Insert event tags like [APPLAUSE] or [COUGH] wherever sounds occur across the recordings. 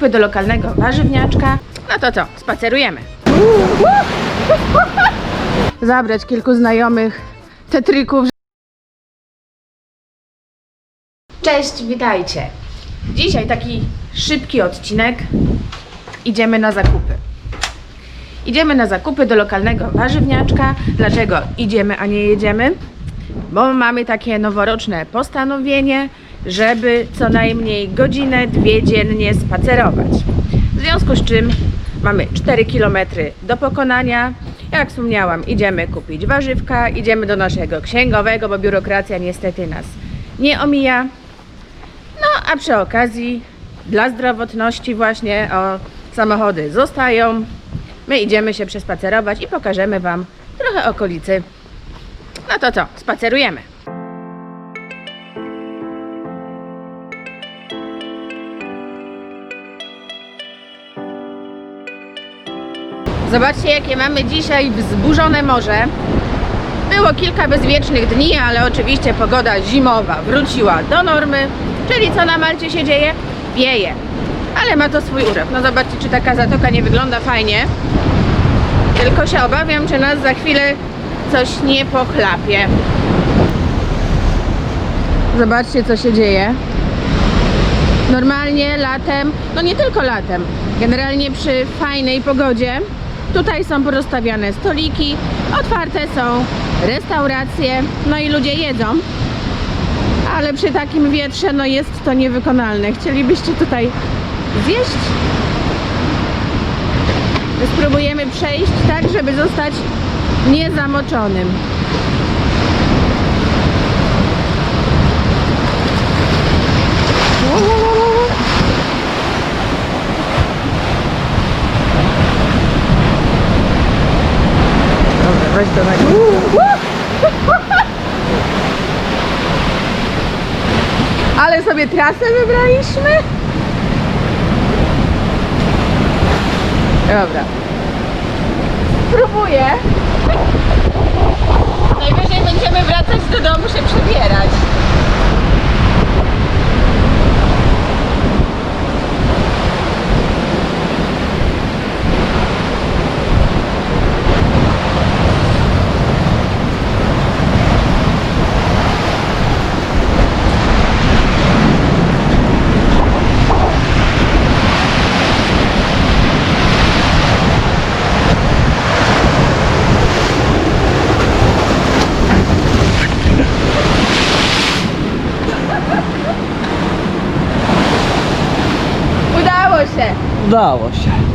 do lokalnego warzywniaczka. No to co, spacerujemy. [LAUGHS] Zabrać kilku znajomych tetryków. Cześć, witajcie. Dzisiaj taki szybki odcinek. Idziemy na zakupy. Idziemy na zakupy do lokalnego warzywniaczka. Dlaczego idziemy, a nie jedziemy? Bo mamy takie noworoczne postanowienie, żeby co najmniej godzinę, dwie dziennie spacerować. W związku z czym mamy 4 km do pokonania. Jak wspomniałam, idziemy kupić warzywka, idziemy do naszego księgowego, bo biurokracja niestety nas nie omija. No a przy okazji dla zdrowotności właśnie o samochody zostają. My idziemy się przespacerować i pokażemy Wam trochę okolicy. No to co, spacerujemy. Zobaczcie, jakie mamy dzisiaj wzburzone morze. Było kilka bezwiecznych dni, ale oczywiście pogoda zimowa wróciła do normy. Czyli co na Malcie się dzieje? Wieje. Ale ma to swój urok. No zobaczcie, czy taka zatoka nie wygląda fajnie. Tylko się obawiam, czy nas za chwilę coś nie pochlapie. Zobaczcie, co się dzieje. Normalnie latem, no nie tylko latem, generalnie przy fajnej pogodzie, tutaj są porozstawiane stoliki, otwarte są restauracje, no i ludzie jedzą. Ale przy takim wietrze, no jest to niewykonalne. Chcielibyście tutaj zjeść? Spróbujemy przejść tak, żeby zostać niezamoczonym. Weź to na Ale sobie trasę wybraliśmy? Dobra. Spróbuję. Najwyżej będziemy wracać do domu się przebierać. Udało się. Udało się.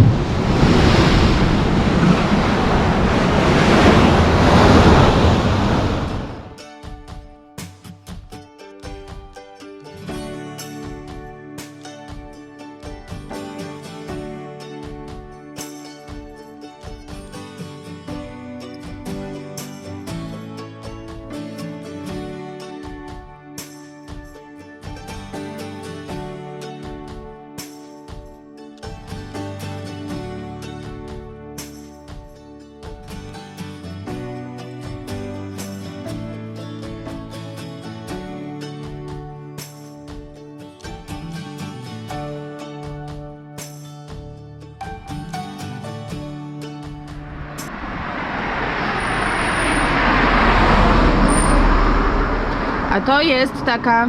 To jest taka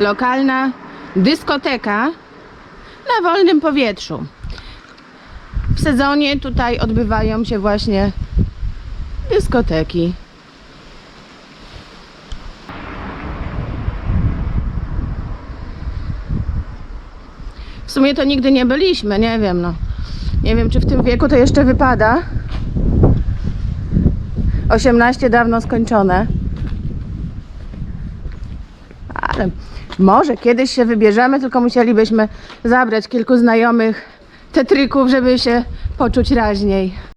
lokalna dyskoteka na wolnym powietrzu. W sezonie tutaj odbywają się właśnie dyskoteki. W sumie to nigdy nie byliśmy, nie wiem no. Nie wiem czy w tym wieku to jeszcze wypada. 18 dawno skończone. Ale może kiedyś się wybierzemy, tylko musielibyśmy zabrać kilku znajomych tetryków, żeby się poczuć raźniej.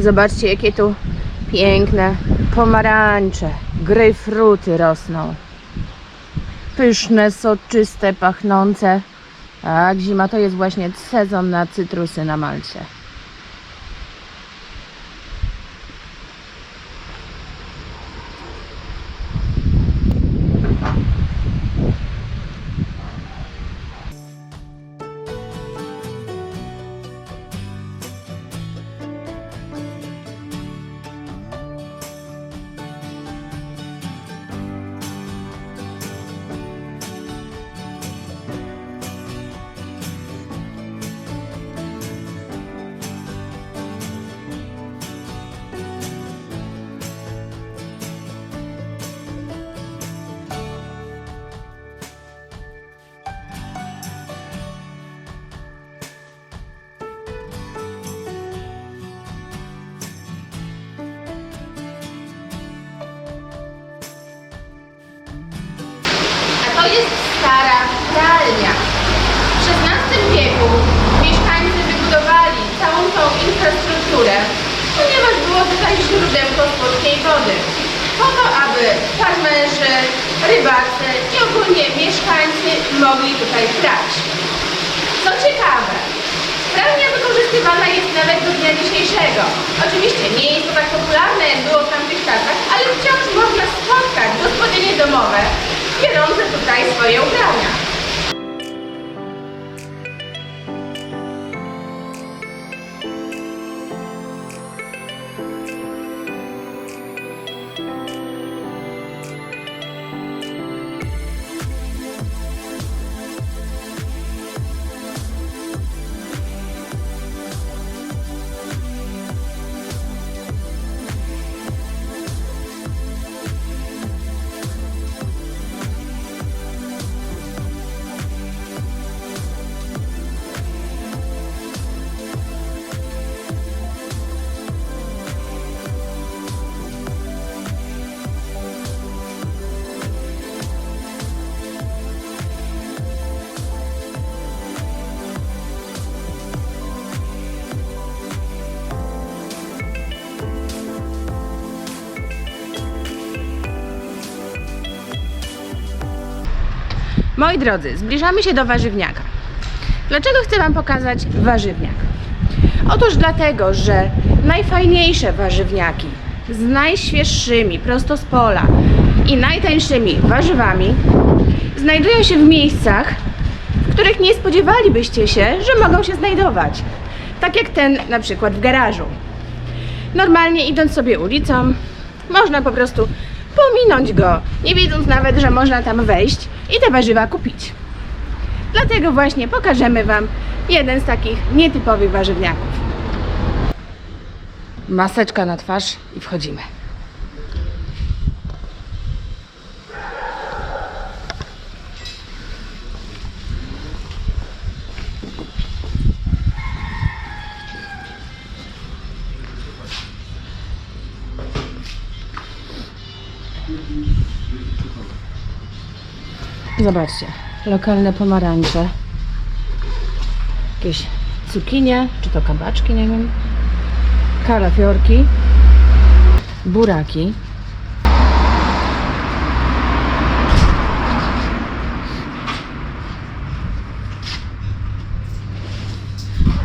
Zobaczcie, jakie tu Piękne pomarańcze, gryfruty rosną. Pyszne, soczyste, pachnące. Tak, zima to jest właśnie sezon na cytrusy na Malcie. Jest stara pralnia. W XVI wieku mieszkańcy wybudowali całą tą infrastrukturę, ponieważ było tutaj źródełko słodkiej wody. Po to, aby farmerzy, rybacy i ogólnie mieszkańcy mogli tutaj prać. Co ciekawe, pralnia wykorzystywana jest nawet do dnia dzisiejszego. Oczywiście nie jest to tak popularne, jak było w tamtych czasach, ale wciąż można spotkać gospodynie domowe biorące tutaj swoje ubrania. Moi drodzy, zbliżamy się do warzywniaka. Dlaczego chcę Wam pokazać warzywniak? Otóż dlatego, że najfajniejsze warzywniaki z najświeższymi, prosto z pola i najtańszymi warzywami znajdują się w miejscach, w których nie spodziewalibyście się, że mogą się znajdować. Tak jak ten na przykład w garażu. Normalnie idąc sobie ulicą, można po prostu pominąć go, nie wiedząc nawet, że można tam wejść i te warzywa kupić. Dlatego właśnie pokażemy Wam jeden z takich nietypowych warzywniaków. Maseczka na twarz i wchodzimy. Zobaczcie, lokalne pomarańcze, jakieś cukinie, czy to kabaczki, nie wiem, kalafiorki, buraki.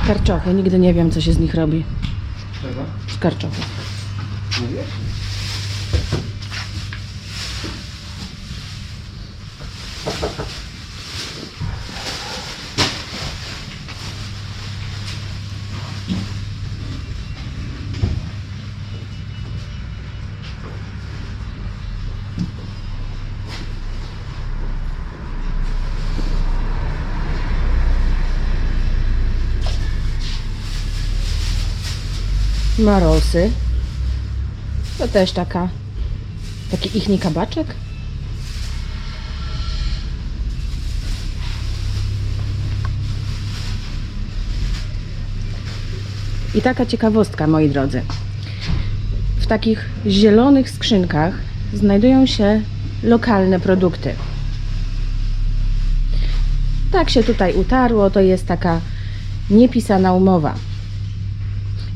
Karczochy, nigdy nie wiem, co się z nich robi. Z karczochów. Marolsy. To też taka, taki ichni kabaczek. I taka ciekawostka, moi drodzy. W takich zielonych skrzynkach znajdują się lokalne produkty. Tak się tutaj utarło, to jest taka niepisana umowa.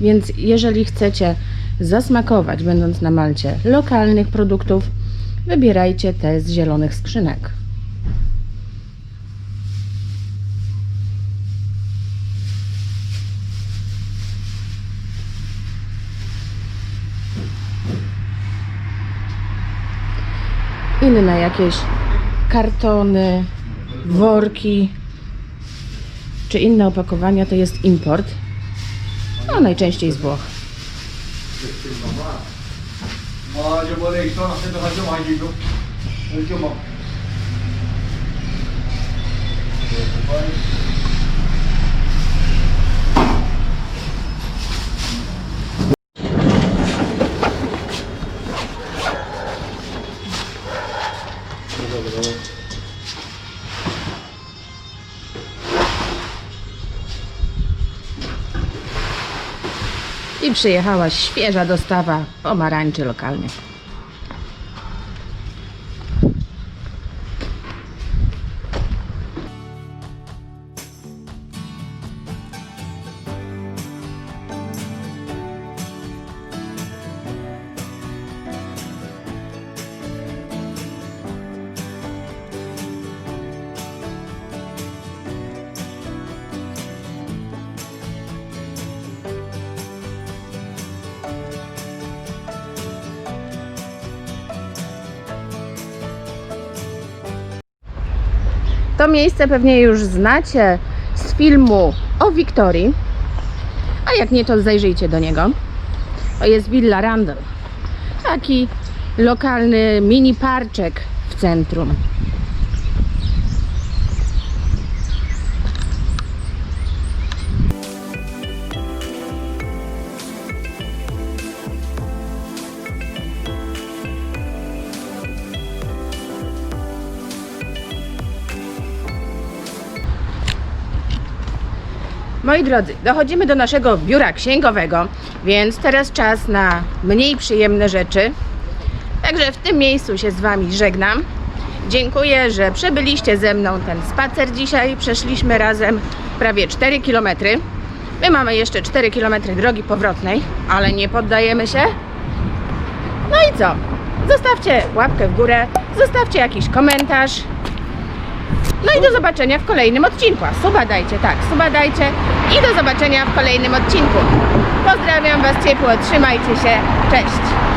Więc jeżeli chcecie zasmakować, będąc na Malcie, lokalnych produktów, wybierajcie te z zielonych skrzynek. Inne jakieś kartony, worki czy inne opakowania to jest import. No najczęściej z Włoch. I przyjechała świeża dostawa pomarańczy lokalnych. To miejsce pewnie już znacie z filmu o Wiktorii. A jak nie, to zajrzyjcie do niego. To jest Villa Randall. Taki lokalny mini parczek w centrum. Moi drodzy, dochodzimy do naszego biura księgowego, więc teraz czas na mniej przyjemne rzeczy. Także w tym miejscu się z Wami żegnam. Dziękuję, że przebyliście ze mną ten spacer dzisiaj. Przeszliśmy razem prawie 4 km. My mamy jeszcze 4 km drogi powrotnej, ale nie poddajemy się. No i co? Zostawcie łapkę w górę, zostawcie jakiś komentarz. No i do zobaczenia w kolejnym odcinku. A Suba dajcie, tak, suba dajcie i do zobaczenia w kolejnym odcinku. Pozdrawiam Was ciepło, trzymajcie się, cześć!